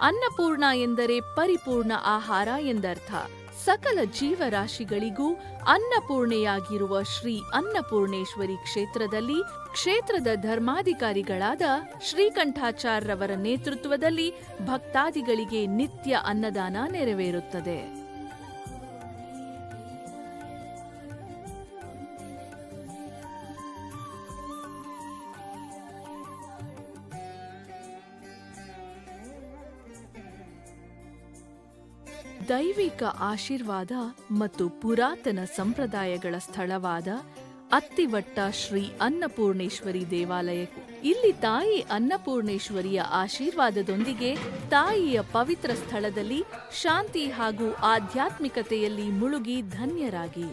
ಅನ್ನಪೂರ್ಣ ಎಂದರೆ ಪರಿಪೂರ್ಣ ಆಹಾರ ಎಂದರ್ಥ. ಸಕಲ ಜೀವರಾಶಿಗಳಿಗೂ ಅನ್ನಪೂರ್ಣೆಯಾಗಿರುವ ಶ್ರೀ ಅನ್ನಪೂರ್ಣೇಶ್ವರಿ ಕ್ಷೇತ್ರದಲ್ಲಿ ಕ್ಷೇತ್ರದ ಧರ್ಮಾಧಿಕಾರಿಗಳಾದ ಶ್ರೀಕಂಠಾಚಾರ್ಯವರ ನೇತೃತ್ವದಲ್ಲಿ ಭಕ್ತಾದಿಗಳಿಗೆ ನಿತ್ಯ ಅನ್ನದಾನ ನೆರವೇರುತ್ತದೆ. ದೈವಿಕ ಆಶೀರ್ವಾದ ಮತ್ತು ಪುರಾತನ ಸಂಪ್ರದಾಯಗಳ ಸ್ಥಳವಾದ ಅತ್ತಿವಟ್ಟ ಶ್ರೀ ಅನ್ನಪೂರ್ಣೇಶ್ವರಿ ದೇವಾಲಯ ಇಲ್ಲಿ ತಾಯಿ ಅನ್ನಪೂರ್ಣೇಶ್ವರಿಯ ಆಶೀರ್ವಾದದೊಂದಿಗೆ ತಾಯಿಯ ಪವಿತ್ರ ಸ್ಥಳದಲ್ಲಿ ಶಾಂತಿ ಹಾಗೂ ಆಧ್ಯಾತ್ಮಿಕತೆಯಲ್ಲಿ ಮುಳುಗಿ ಧನ್ಯರಾಗಿ.